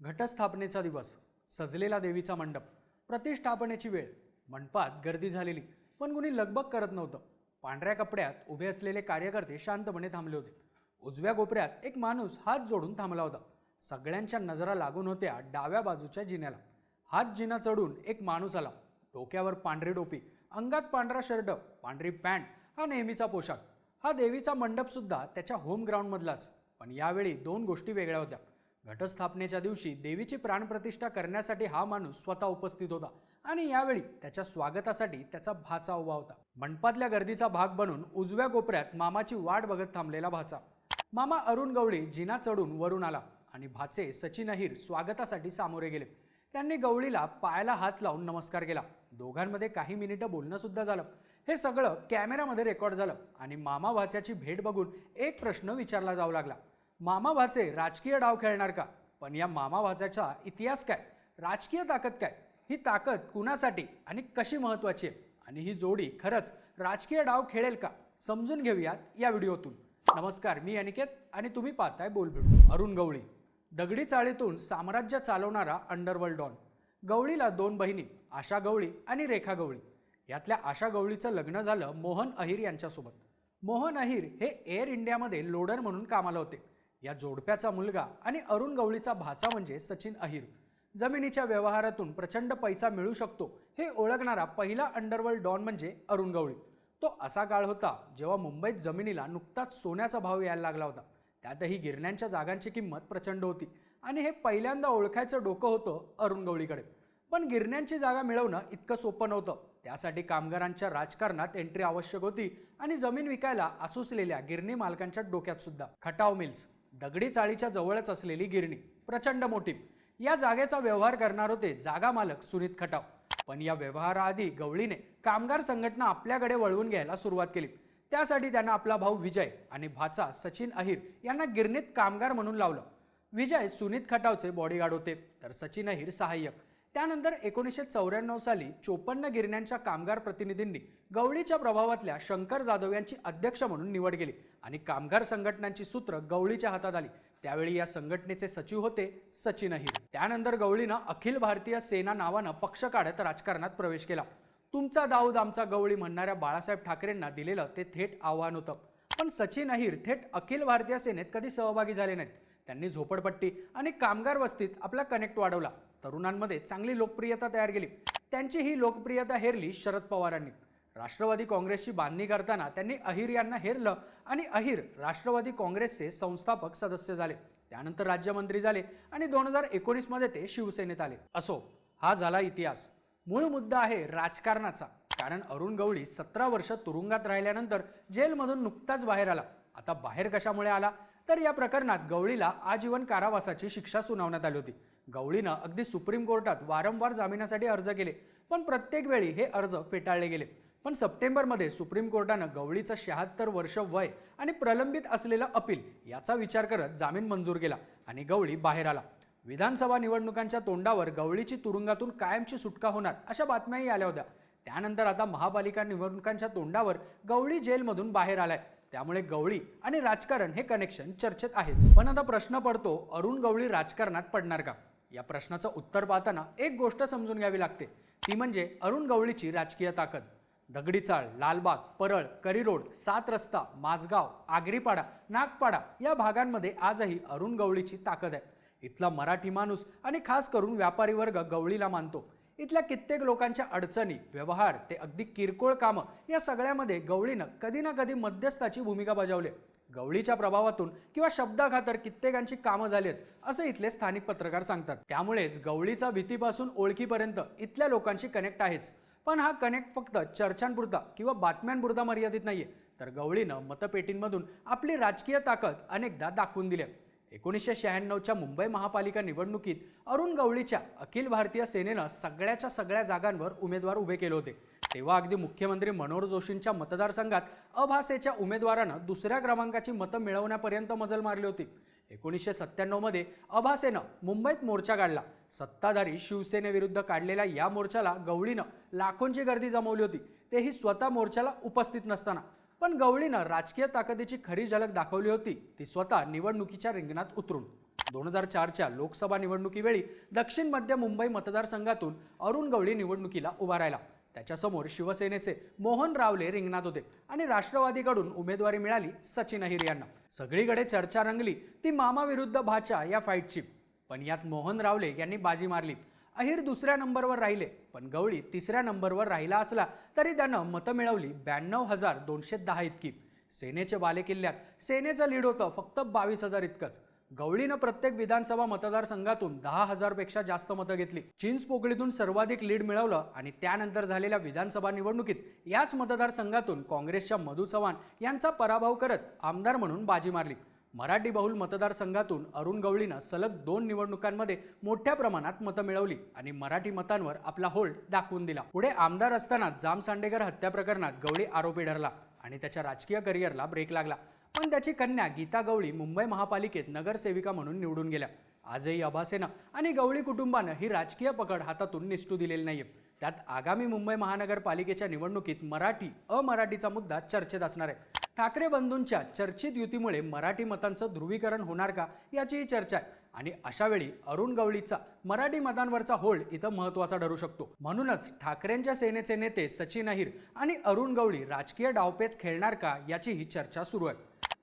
घटस्थापनेचा दिवस सजलेला देवीचा मंडप प्रतिष्ठापनेची वेळ. मंडपात गर्दी झालेली पण कुणी लगबग करत नव्हतं. पांढऱ्या कपड्यात उभे असलेले कार्यकर्ते शांतपणे थांबले होते. उजव्या कोपऱ्यात एक माणूस हात जोडून थांबला होता. सगळ्यांच्या नजरा लागून होत्या डाव्या बाजूच्या जिन्याला. हात जिना चढून एक माणूस आला. डोक्यावर पांढरी टोपी अंगात पांढरा शर्ट पांढरी पॅन्ट हा नेहमीचा पोशाख. हा देवीचा मंडपसुद्धा त्याच्या होम ग्राउंडमधलाच. पण यावेळी दोन गोष्टी वेगळ्या होत्या. घटस्थापनेच्या दिवशी देवीची प्राणप्रतिष्ठा करण्यासाठी हा माणूस स्वतः उपस्थित होता आणि यावेळी त्याच्या स्वागतासाठी त्याचा भाचा उभा होता. मंडपातल्या गर्दीचा भाग बनून उजव्या कोपऱ्यात मामाची वाट बघत थांबलेला भाचा. मामा अरुण गवळी जिना चढून वरून आला आणि भाचे सचिन अहिर स्वागतासाठी सामोरे गेले. त्यांनी गवळीला पायाला हात लावून नमस्कार केला. दोघांमध्ये काही मिनिटं बोलणं सुद्धा झालं. हे सगळं कॅमेऱ्यामध्ये रेकॉर्ड झालं आणि मामा भाच्याची भेट बघून एक प्रश्न विचारला जाऊ लागला. मामा भाचे राजकीय डाव खेळणार का? पण या मामा इतिहास काय? राजकीय ताकद काय? ही ताकद कुणासाठी आणि कशी महत्त्वाची आहे? आणि ही जोडी खरंच राजकीय डाव खेळेल का? समजून घेऊयात या व्हिडिओतून. नमस्कार मी अनिकेत आणि तुम्ही पाहताय बोलबिडू अरुण गवळी दगडी चाळीतून साम्राज्य चालवणारा अंडरवर्ल्ड डॉन गवळीला दोन बहिणी आशा गवळी आणि रेखा गवळी. यातल्या आशा गवळीचं लग्न झालं मोहन अहिर यांच्यासोबत. मोहन अहिर हे एअर इंडियामध्ये लोडर म्हणून कामाला होते. या जोडप्याचा मुलगा आणि अरुण गवळीचा भाचा म्हणजे सचिन अहिर. जमिनीच्या व्यवहारातून प्रचंड पैसा मिळू शकतो हे ओळखणारा पहिला अंडरवर्ल्ड डॉन म्हणजे अरुण गवळी. तो असा काळ होता जेव्हा मुंबईत जमिनीला नुकताच सोन्याचा भाव यायला लागला होता. त्यातही गिरण्यांच्या जागांची किंमत प्रचंड होती आणि हे पहिल्यांदा ओळखायचं डोकं होतं अरुण गवळीकडे. पण गिरण्यांची जागा मिळवणं इतकं सोपं नव्हतं. त्यासाठी कामगारांच्या राजकारणात एंट्री आवश्यक होती आणि जमीन विकायला आसुसलेल्या गिरणी मालकांच्या डोक्यात सुद्धा. खटाव मिल्स. दगडी चाळीच्या जवळच असलेली गिरणी प्रचंड मोठी. या जागेचा व्यवहार करणार होते जागा मालक सुनीत खटाव. पण या व्यवहाराआधी गवळीने कामगार संघटना आपल्याकडे वळवून घ्यायला सुरुवात केली. त्यासाठी त्यांना आपला भाऊ विजय आणि भाचा सचिन अहिर यांना गिरणीत कामगार म्हणून लावलं. विजय सुनीत खटावचे बॉडीगार्ड होते तर सचिन अहिर सहाय्यक. त्यानंतर एकोणीसशे चौऱ्याण्णव साली चोपन्न गिरण्यांच्या कामगार प्रतिनिधींनी गवळीच्या प्रभावातल्या शंकर जाधव यांची अध्यक्ष म्हणून निवड केली आणि कामगार संघटनांची सूत्र गवळीच्या हातात आली. त्यावेळी या संघटनेचे सचिव होते सचिन अहिर. त्यानंतर गवळीनं अखिल भारतीय सेना नावानं पक्ष काढत राजकारणात प्रवेश केला. तुमचा दाऊद आमचा गवळी म्हणणाऱ्या बाळासाहेब ठाकरेंना दिलेलं ते थेट आव्हान होतं. पण सचिन अहिर थेट अखिल भारतीय सेनेत कधी सहभागी झाले नाहीत. त्यांनी झोपडपट्टी आणि कामगार वस्तीत आपला कनेक्ट वाढवला. तरुणांमध्ये चांगली लोकप्रियता तयार केली. त्यांची ही लोकप्रियता हेरली शरद पवारांनी. राष्ट्रवादी काँग्रेसची बांधणी करताना त्यांनी अहिर यांना हेरलं आणि अहिर राष्ट्रवादी काँग्रेसचे संस्थापक सदस्य झाले. त्यानंतर राज्यमंत्री झाले आणि दोन हजार एकोणीसमध्ये ते शिवसेनेत आले. असो हा झाला इतिहास. मूळ मुद्दा आहे राजकारणाचा. कारण अरुण गवळी सतरा वर्ष तुरुंगात राहिल्यानंतर जेलमधून नुकताच बाहेर आला. आता बाहेर कशामुळे आला? तर या प्रकरणात गवळीला आजीवन कारावासाची शिक्षा सुनावण्यात आली होती. गवळीनं अगदी सुप्रीम कोर्टात वारंवार जामिनासाठी अर्ज केले पण प्रत्येक वेळी हे अर्ज फेटाळले गेले. पण सप्टेंबरमध्ये सुप्रीम कोर्टानं गवळीचं शहात्तर वर्ष वय आणि प्रलंबित असलेलं अपील याचा विचार करत जामीन मंजूर केला आणि गवळी बाहेर आला. विधानसभा निवडणुकांच्या तोंडावर गवळीची तुरुंगातून कायमची सुटका होणार अशा बातम्याही आल्या होत्या. त्यानंतर आता महापालिका निवडणुकांच्या तोंडावर गवळी जेलमधून बाहेर आलाय. त्यामुळे गवळी आणि राजकारण हे कनेक्शन चर्चेत आहेच. पण आता प्रश्न पडतो अरुण गवळी राजकारणात पडणार का? या प्रश्नाचं उत्तर पाहताना एक गोष्ट समजून घ्यावी लागते. ती म्हणजे अरुण गवळीची राजकीय ताकद. दगडीचाळ लालबाग परळ करीरोड सात रस्ता माझगाव आगरीपाडा नागपाडा या भागांमध्ये आजही अरुण गवळीची ताकद आहे. इथला मराठी माणूस आणि खास करून व्यापारी वर्ग गवळीला मानतो. इथल्या कित्येक लोकांच्या अडचणी व्यवहार ते अगदी किरकोळ कामं या सगळ्यामध्ये गवळीनं कधी ना कधी मध्यस्थाची भूमिका बजावली. गवळीच्या प्रभावातून किंवा शब्दाखातर कित्येकांची कामं झाली आहेत असं इथले स्थानिक पत्रकार सांगतात. त्यामुळेच गवळीचा भीतीपासून ओळखीपर्यंत इथल्या लोकांशी कनेक्ट आहेच. पण हा कनेक्ट फक्त चर्चांपुरता किंवा बातम्यांपुरता मर्यादित नाहीये. तर गवळीनं मतपेटींमधून आपली राजकीय ताकद अनेकदा दाखवून दिली आहे. एकोणीसशे शहाण्णवच्या मुंबई महापालिका निवडणुकीत अरुण गवळीच्या अखिल भारतीय सेनेनं सगळ्याच्या सगळ्या जागांवर उमेदवार उभे केले होते. तेव्हा अगदी मुख्यमंत्री मनोहर जोशींच्या मतदारसंघात अभासेच्या उमेदवारानं दुसऱ्या क्रमांकाची मतं मिळवण्यापर्यंत मजल मारली होती. एकोणीसशे सत्त्याण्णवमध्ये अभासेनं मुंबईत मोर्चा काढला. सत्ताधारी शिवसेनेविरुद्ध काढलेल्या या मोर्चाला गवळीनं लाखोंची गर्दी जमवली होती. तेही स्वतः मोर्चाला उपस्थित नसताना. पण गवळीनं राजकीय ताकदीची खरी झलक दाखवली होती. ती स्वतः निवडणुकीच्या रिंगणात उतरून. दोन हजार चारच्या लोकसभा निवडणुकीवेळी दक्षिण मध्य मुंबई मतदारसंघातून अरुण गवळी निवडणुकीला उभा राहिला. त्याच्यासमोर शिवसेनेचे मोहन रावले रिंगणात होते आणि राष्ट्रवादीकडून उमेदवारी मिळाली सचिन अहिर यांना. सगळीकडे चर्चा रंगली ती मामाविरुद्ध भाचा या फाईटची पण यात मोहन रावले यांनी बाजी मारली. अहिर दुसऱ्या नंबरवर राहिले. पण गवळी तिसऱ्या नंबरवर राहिला असला तरी त्यानं मतं मिळवली ब्याण्णव हजार दोनशे दहा इतकी. सेनेचे बालेकिल्ल्यात सेनेचं लीड होतं फक्त बावीस हजार इतकंच. गवळीनं प्रत्येक विधानसभा मतदारसंघातून दहा हजारपेक्षा जास्त मतं घेतली. चिंचपोकळीतून सर्वाधिक लीड मिळवलं आणि त्यानंतर झालेल्या विधानसभा निवडणुकीत याच मतदारसंघातून काँग्रेसच्या मधु चव्हाण यांचा पराभव करत आमदार म्हणून बाजी मारली. मराठी बहुल मतदारसंघातून अरुण गवळीनं सलग दोन निवडणुकांमध्ये मोठ्या प्रमाणात मतं मिळवली आणि मराठी मतांवर आपला होल्ड दाखवून दिला. पुढे आमदार असताना जाम सांडेकर हत्या प्रकरणात गवळी आरोपी ठरला आणि त्याच्या राजकीय करिअरला ब्रेक लागला. पण त्याची कन्या गीता गवळी मुंबई महापालिकेत नगरसेविका म्हणून निवडून गेल्या. आजही अभासेनं आणि गवळी कुटुंबानं ही राजकीय पकड हातातून निष्ठू दिलेली नाहीये. त्यात आगामी मुंबई महानगरपालिकेच्या निवडणुकीत मराठी अमराठीचा मुद्दा चर्चेत असणार आहे. ठाकरे बंधूंच्या चर्चित युतीमुळे मराठी मतांचं ध्रुवीकरण होणार का याचीही चर्चा आहे. आणि अशावेळी अरुण गवळीचा मराठी मतांवरचा होल्ड इथं महत्त्वाचा ठरू शकतो. म्हणूनच ठाकरेंच्या सेनेचे नेते सचिन अहिर आणि अरुण गवळी राजकीय डावपेच खेळणार का याचीही चर्चा सुरू आहे.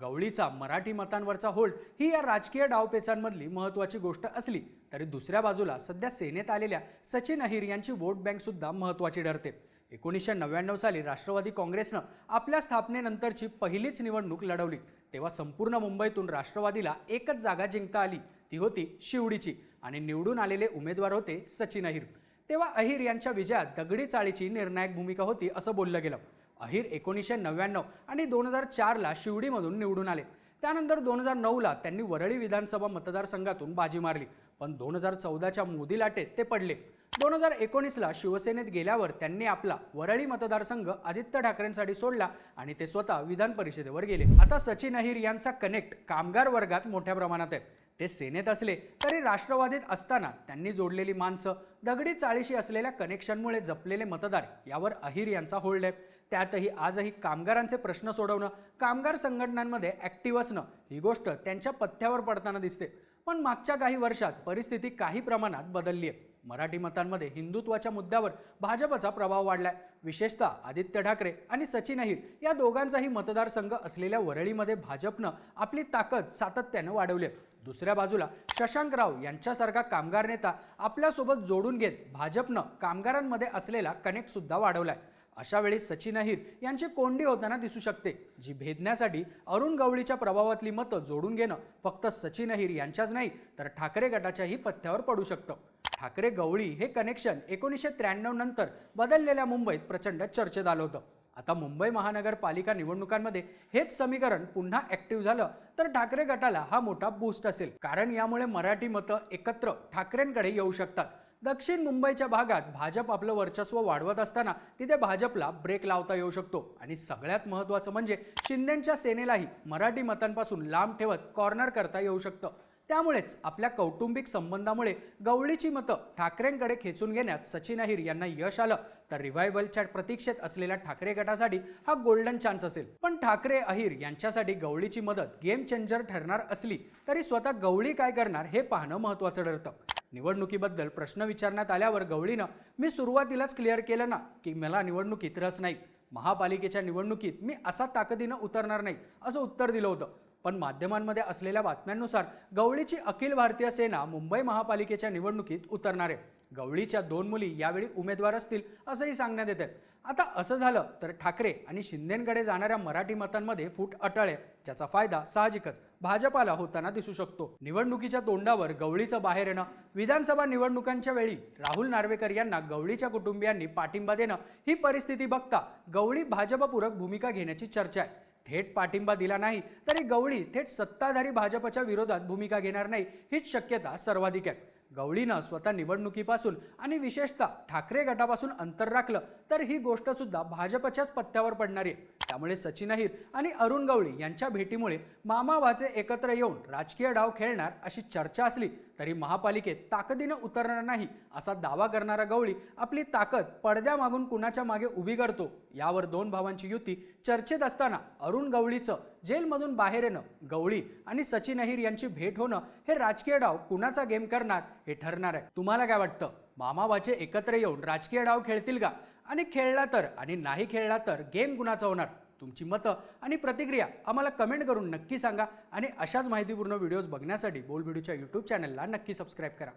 गवळीचा मराठी मतांवरचा होल्ड ही या राजकीय डावपेचांमधली महत्वाची गोष्ट असली तरी दुसऱ्या बाजूला सध्या सेनेत आलेल्या सचिन अहिर यांची वोट बँक सुद्धा महत्वाची ठरते. एकोणीसशे नव्याण्णव साली राष्ट्रवादी काँग्रेसनं आपल्या स्थापनेनंतरची पहिलीच निवडणूक लढवली. तेव्हा संपूर्ण मुंबईतून राष्ट्रवादीला एकच जागा जिंकता आली. ती होती शिवडीची आणि निवडून आलेले उमेदवार होते सचिन अहिर. तेव्हा अहिर यांच्या विजयात दगडी चाळीची निर्णायक भूमिका होती असं बोललं गेलं. अहिर एकोणीसशे नव्याण्णव आणि दोन हजार चारला शिवडीमधून निवडून आले. त्यानंतर दोन हजार नऊला त्यांनी वरळी विधानसभा मतदारसंघातून बाजी मारली. पण दोन हजार चौदाच्या मोदी लाटेत ते पडले. दोन हजार एकोणीसला शिवसेनेत गेल्यावर त्यांनी आपला वरळी मतदारसंघ आदित्य ठाकरेंसाठी सोडला आणि ते स्वतः विधान परिषदेवर गेले. आता सचिन अहिर यांचा कनेक्ट कामगार वर्गात मोठ्या प्रमाणात आहे. ते सेनेत असले तरी राष्ट्रवादीत असताना त्यांनी जोडलेली माणसं दगडी चाळीशी असलेल्या कनेक्शनमुळे जपलेले मतदार यावर अहिर यांचा होल्ड आहे. त्यातही आजही कामगारांचे प्रश्न सोडवणं कामगार संघटनांमध्ये ॲक्टिव्ह असणं ही गोष्ट त्यांच्या पथ्यावर पडताना दिसते. पण मागच्या काही वर्षात परिस्थिती काही प्रमाणात बदलली आहे. मराठी मतांमध्ये हिंदुत्वाच्या मुद्द्यावर भाजपचा प्रभाव वाढलाय विशेषतः आदित्य ठाकरे आणि सचिन अहिर या दोघांचाही मतदारसंघ असलेल्या वरळीमध्ये भाजपनं आपली ताकद सातत्यानं वाढवली आहे. दुसऱ्या बाजूला शशांकराव यांच्यासारखा कामगार नेता आपल्यासोबत जोडून घेत भाजपनं कामगारांमध्ये असलेला कनेक्ट सुद्धा वाढवलाय अशा वेळी सचिन अहिर यांची कोंडी होताना दिसू शकते जी भेदण्यासाठी अरुण गवळीच्या प्रभावातली मतं जोडून घेणं फक्त सचिन अहिर यांच्याच नाही तर ठाकरे गटाच्याही पथ्यावर पडू शकतं. ठाकरे गवळी हे कनेक्शन एकोणीसशे त्र्याण्णव नंतर बदललेल्या मुंबईत प्रचंड चर्चेत आलं होतं. आता मुंबई महानगरपालिका निवडणुकांमध्ये हेच समीकरण पुन्हा ऍक्टिव्ह झालं तर ठाकरे गटाला हा मोठा बूस्ट असेल. कारण यामुळे मराठी मतं एकत्र ठाकरेंकडे येऊ शकतात. दक्षिण मुंबईच्या भागात भाजप आपलं वर्चस्व वाढवत असताना तिथे भाजपला ब्रेक लावता येऊ शकतो. आणि सगळ्यात महत्त्वाचं म्हणजे शिंदेच्या सेनेलाही मराठी मतांपासून लांब ठेवत कॉर्नर करता येऊ शकतं. त्यामुळेच आपल्या कौटुंबिक संबंधामुळे गवळीची मतं ठाकरेंकडे खेचून घेण्यात सचिन अहिर यांना यश आलं. तर रिव्हायवलच्या प्रतीक्षेत असलेल्या ठाकरे गटासाठी हा गोल्डन चान्स असेल. पण ठाकरे अहिर यांच्यासाठी गवळीची मदत गेम चेंजर ठरणार असली तरी स्वतः गवळी काय करणार हे पाहणं महत्त्वाचं ठरतं. निवडणुकीबद्दल प्रश्न विचारण्यात आल्यावर गवळीनं मी सुरुवातीलाच क्लिअर केलं ना की मला निवडणुकीत रस नाही. महापालिकेच्या निवडणुकीत मी असा ताकदीनं उतरणार नाही असं उत्तर दिलं होतं. पण माध्यमांमध्ये असलेल्या बातम्यांनुसार गवळीची अखिल भारतीय सेना मुंबई महापालिकेच्या निवडणुकीत उतरणार आहे. गवळीच्या दोन मुली यावेळी उमेदवार असतील असंही सांगण्यात येतं आता असं झालं तर ठाकरे आणि शिंदेकडे जाणाऱ्या मराठी मतांमध्ये फूट अटळ आहे ज्याचा फायदा साहजिकच भाजपाला होताना दिसू शकतो. निवडणुकीच्या तोंडावर गवळीचं बाहेर येणं विधानसभा निवडणुकांच्या वेळी राहुल नार्वेकर यांना गवळीच्या कुटुंबियांनी पाठिंबा देणं ही परिस्थिती बघता गवळी भाजपपूरक भूमिका घेण्याची चर्चा आहे. थेट पाठिंबा दिला नाही तरी गवळी थेट सत्ताधारी भाजपच्या विरोधात भूमिका घेणार नाही हीच शक्यता सर्वाधिक आहे. गवळीनं स्वतः निवडणुकीपासून आणि विशेषतः ठाकरे गटापासून अंतर राखलं तर ही गोष्ट सुद्धा भाजपच्याच पत्त्यावर पडणारी आहे. त्यामुळे सचिन अहिर आणि अरुण गवळी यांच्या भेटीमुळे मामाभाचे एकत्र येऊन राजकीय डाव खेळणार अशी चर्चा असली तरी महापालिकेत ताकदीनं उतरणार नाही असा दावा करणारा गवळी आपली ताकद पडद्यामागून कुणाच्या मागे उभी करतो यावर दोन भावांची युती चर्चेत असताना अरुण गवळीचं जेलमधून बाहेर येणं गवळी आणि सचिन अहिर यांची भेट होणं हे राजकीय डाव कुणाचा गेम करणार हे ठरणार आहे. तुम्हाला काय वाटतं? मामाबाचे एकत्र येऊन राजकीय डाव खेळतील का? आणि खेळला तर आणि नाही खेळला तर गेम गुणाचा होणार. तुमची मतं आणि प्रतिक्रिया आम्हाला कमेंट करून नक्की सांगा आणि अशाच माहितीपूर्ण व्हिडिओज बघण्यासाठी बोल व्हिडिओच्या यूट्यूब चॅनलला नक्की सबस्क्राईब करा.